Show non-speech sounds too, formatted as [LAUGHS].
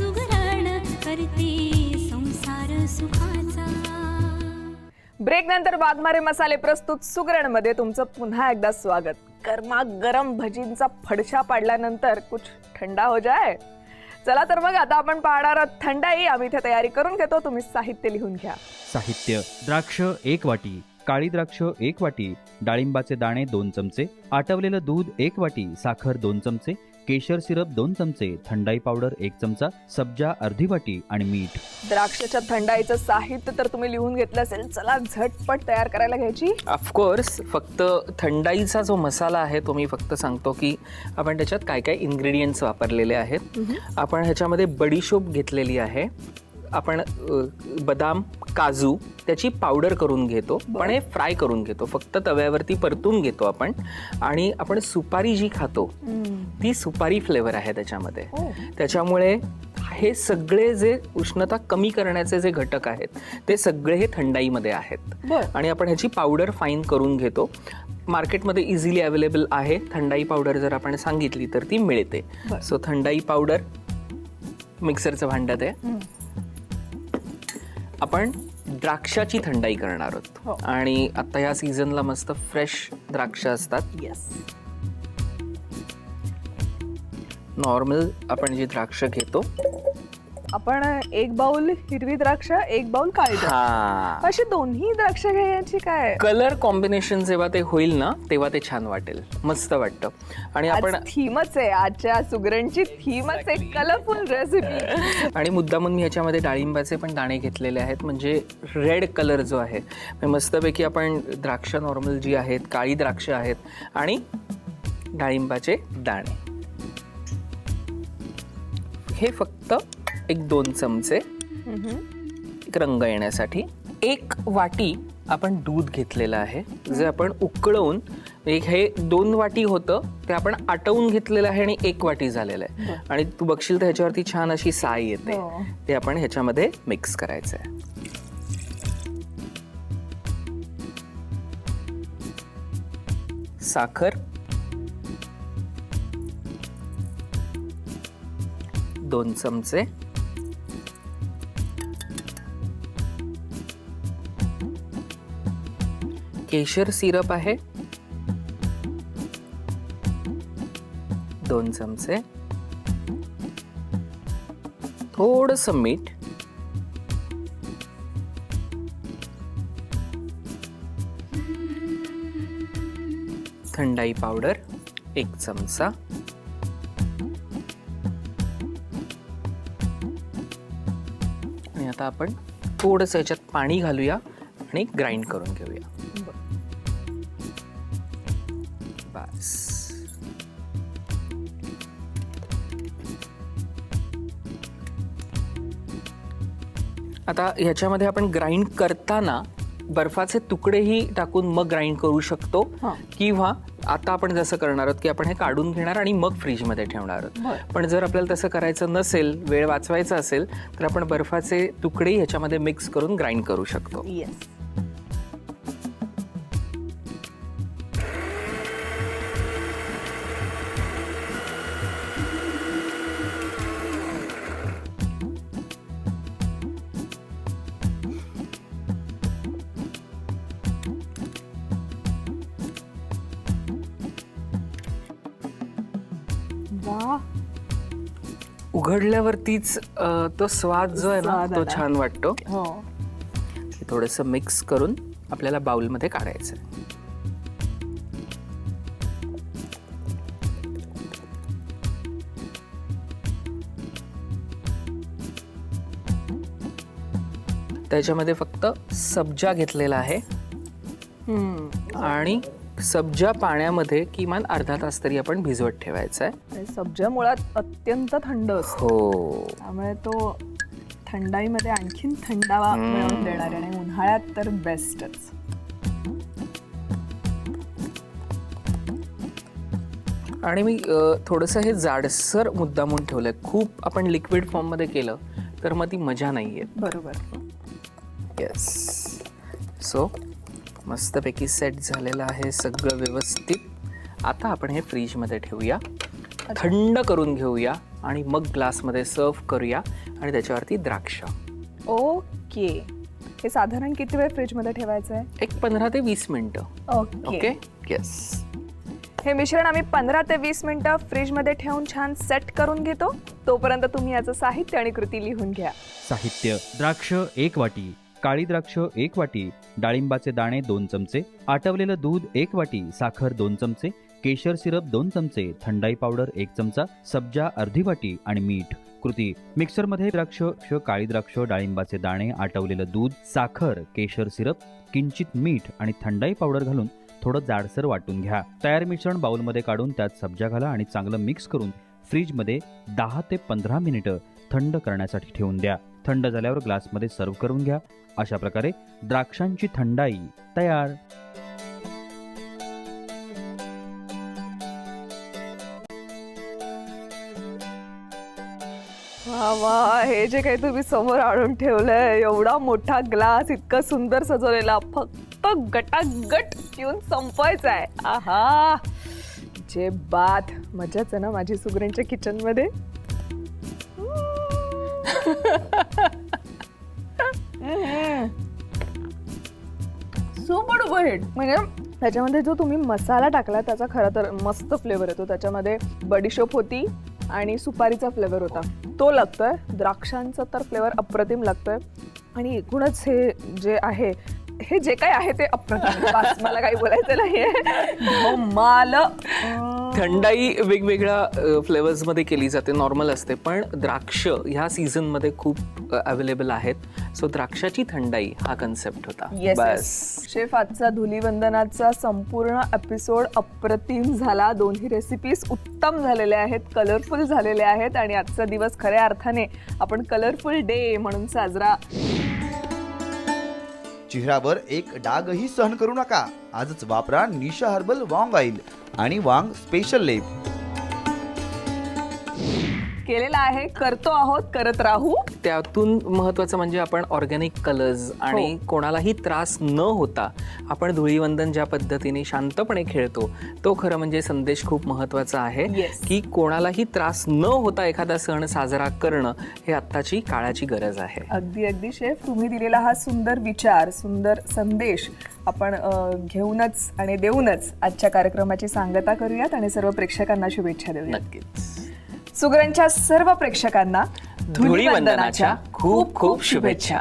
सुगरण करते संसार सुखाचा. ब्रेक नंतर वाघमारे मसाले प्रस्तुत सुगरणमध्ये तुमचं पुन्हा एकदा स्वागत. गरमा गरम भजींचा फडशा पाडल्यानंतर कुछ थंडा हो जाय. चला तर मग आता आपण पाहणार आहोत थंडाई. आम्ही इथे तयारी करून घेतो. तुम्ही साहित्य लिहून घ्या. साहित्य द्राक्ष एक वाटी काळी द्राक्ष एक वाटी डाळिंबाचे दाणे दोन चमचे आटवलेलं दूध एक वाटी साखर दोन चमचे केशर सिरप दोन चमचे थंडाई पावडर एक चमचा सब्जा अर्धी वाटी आणि मीठ. द्राक्षाच्या थंडाईचं साहित्य तर तुम्ही लिहून घेतलं असेल चला झटपट तयार करायला घ्यायची. ऑफकोर्स फक्त थंडाईचा जो मसाला आहे तो मी फक्त सांगतो की आपण त्याच्यात काय काय इन्ग्रेडियंट्स वापरलेले आहेत. आपण ह्याच्यामध्ये बडीशोप घेतलेली आहे. आपण बदाम काजू त्याची पावडर करून घेतो पण हे फ्राय करून घेतो. फक्त तव्यावरती परतून घेतो आपण आणि आपण सुपारी जी खातो ती सुपारी फ्लेवर आहे त्याच्यामध्ये. हो. त्याच्यामुळे हे सगळे जे उष्णता कमी करण्याचे जे घटक आहेत ते सगळे हे थंडाईमध्ये आहेत. आणि आपण ह्याची पावडर फाईन करून घेतो. मार्केटमध्ये इझिली अवेलेबल आहे. थंडाई पावडर जर आपण सांगितली तर ती मिळते. सो थंडाई पावडर मिक्सरचं भांड्यात आहे आपण द्राक्षाची थंडाई करणार हो. आहोत आणि आता या सीझनला मस्त फ्रेश द्राक्ष असतात. येस नॉर्मल आपण जी द्राक्ष घेतो आपण एक बाउल हिरवी द्राक्ष एक बाउल काळी द्राक्ष. हा. अशी दोन्ही द्राक्ष घ्यायची काय? कलर कॉम्बिनेशन जेव्हा ते होईल ना तेव्हा ते छान वाटेल. मस्त वाटतं. आणि आपण थीमच आहे आजच्या सुगरणची थीमच आहे कलरफुल रेसिपी [LAUGHS] आणि मुद्दामून मी ह्याच्यामध्ये डाळिंबाचे पण दाणे घेतलेले आहेत म्हणजे रेड कलर जो आहे म्हणजे मस्तपैकी आपण द्राक्ष नॉर्मल जी आहेत काळी द्राक्ष आहेत आणि डाळिंबाचे दाणे. हे फक्त एक दोन चमचे. एक रंग येण्यासाठी. एक वाटी आपण दूध घेतलेलं आहे. जे आपण उकळवून एक हे दोन वाटी होतं ते आपण आटवून घेतलेलं आहे आणि एक वाटी झालेलं आहे. आणि तू बघशील तर ह्याच्यावरती छान अशी साय येते. हो. ते आपण ह्याच्यामध्ये मिक्स करायचं आहे. साखर. दोन चमचे. केशर सिरप आहे. दोन चमचे. थोडस मीठ. थंडाई पावडर एक चमचा. आणि आता आपण थोडंसं याच्यात पाणी घालूया आणि ग्राइंड करून घेऊया. बस आता ह्याच्यामध्ये आपण ग्राइंड करताना बर्फाचे तुकडेही टाकून मग ग्राइंड करू शकतो. किंवा आता आपण जसं करणार आहोत की आपण हे काढून घेणार आणि मग फ्रीजमध्ये ठेवणार. आहोत. पण जर आपल्याला तसं करायचं नसेल वेळ वाचवायचा असेल तर आपण बर्फाचे तुकडे ह्याच्यामध्ये मिक्स करून ग्राइंड करू शकतो. येस वा. उघडल्यावरतीच अं, तो स्वाद जो आहे ना स्वाद तो आला. छान वाटतो. हो. हे थोडंसं मिक्स करून आपल्याला बाउलमध्ये काढायचं. आहे. त्याच्यामध्ये फक्त सब्जा घेतलेला आहे. आणि सब्जा पाण्यामध्ये किमान अर्धा तास तरी आपण भिजवत ठेवायचा आहे. आणि सब्जा मुळात अत्यंत थंड असतो. हो. त्यामुळे तो थंडाईमध्ये आणखीन थंडावा मिळवून देणार आणि उन्हाळ्यात तर बेस्टच. आणि मी अ, थोडंसं हे जाडसर मुद्दामून ठेवलंय. खूप आपण लिक्विड फॉर्ममध्ये केलं तर मग ती मजा नाही येत बरोबर. येस सो मस्तपैकी सेट झालेलं आहे सगळं व्यवस्थित. आता आपण हे फ्रीजमध्ये ठेवूया. थंड करून घेऊया आणि मग ग्लासमध्ये सर्व करूया आणि त्याच्यावरती द्राक्ष. ओके. हे साधारण किती वेळ फ्रीजमध्ये ठेवायचं आहे? एक पंधरा ते वीस मिनटं. ओके. ओके? येस हे मिश्रण आम्ही पंधरा ते वीस मिनिटं फ्रीजमध्ये ठेवून छान सेट करून घेतो. तोपर्यंत तुम्ही याचं साहित्य आणि कृती लिहून घ्या. साहित्य द्राक्ष एक वाटी. काळी द्राक्ष एक वाटी डाळिंबाचे दाणे दोन चमचे आटवलेलं दूध एक वाटी साखर दोन चमचे केशर सिरप दोन चमचे थंडाई पावडर एक चमचा सब्जा अर्धी वाटी आणि मीठ. कृती मिक्सरमध्ये द्राक्ष काळी द्राक्ष डाळिंबाचे दाणे आटवलेलं दूध साखर केशर सिरप किंचित मीठ आणि थंडाई पावडर घालून थोडं जाडसर वाटून घ्या. तयार मिश्रण बाउलमध्ये काढून त्यात सब्जा घाला आणि चांगलं मिक्स करून फ्रीजमध्ये दहा ते पंधरा मिनिटं थंड करण्यासाठी ठेवून द्या. थंड झाल्यावर ग्लासमध्ये सर्व्ह करून घ्या. अशा प्रकारे द्राक्षांची थंडाई तयार. वा वा हे जे काही तुम्ही समोर आणून ठेवलंय एवढा मोठा ग्लास इतका सुंदर सजवलेला फक्त गटागट पिऊन संपवायचा आहे! आहा जे बात मजाच आहे ना माझी सुगरणच्या किचनमध्ये [LAUGHS] सुपर हिट म्हणजे त्याच्यामध्ये जो तुम्ही मसाला टाकला त्याचा खरं तर मस्त फ्लेवर येतो. त्याच्यामध्ये बडीशोप होती आणि सुपारीचा फ्लेवर होता. तो लागतोय. द्राक्षांचा तर फ्लेवर अप्रतिम लागतोय. आणि एकूणच हे जे आहे हे जे काही आहे ते अप्रतिम. [LAUGHS] मला काही बोलायचं [LAUGHS] माल. थंडाई वेगवेगळ्या फ्लेवर्समध्ये केली जाते. नॉर्मल असते. पण द्राक्ष ह्या सीझनमध्ये खूप अवेलेबल आहेत. सो द्राक्षाची थंडाई हा कन्सेप्ट होता. बस. शेफ आजचा धुलीवंदनाचा संपूर्ण एपिसोड अप्रतिम झाला. दोन्ही रेसिपीज उत्तम झालेल्या आहेत कलरफुल झालेल्या आहेत. आणि आजचा दिवस खऱ्या अर्थाने आपण कलरफुल डे म्हणून साजरा चेहऱ्यावर एक डागही सहन करू नका. आजच वापरा निशा हर्बल वांग ऑइल आणि वांग स्पेशल लेप. केलेला आहे. करतो आहोत करत राहू. त्यातून महत्वाचं म्हणजे आपण ऑर्गॅनिक कलर्स आणि कोणालाही त्रास न होता आपण धुळीवंदन ज्या पद्धतीने शांतपणे खेळतो तो खरं म्हणजे संदेश खूप महत्त्वाचा आहे Yes. की कोणालाही त्रास न होता एखादा सण साजरा करणं हे आत्ताची काळाची गरज आहे. अगदी अगदी शेफ तुम्ही दिलेला हा सुंदर विचार सुंदर संदेश आपण अ, घेऊनच आणि देऊनच आजच्या कार्यक्रमाची सांगता करूयात आणि सर्व प्रेक्षकांना शुभेच्छा देऊयात. नक्कीच. सुगरणच्या सर्व प्रेक्षकांना धुळीवंदनाच्या खूप खूप शुभेच्छा.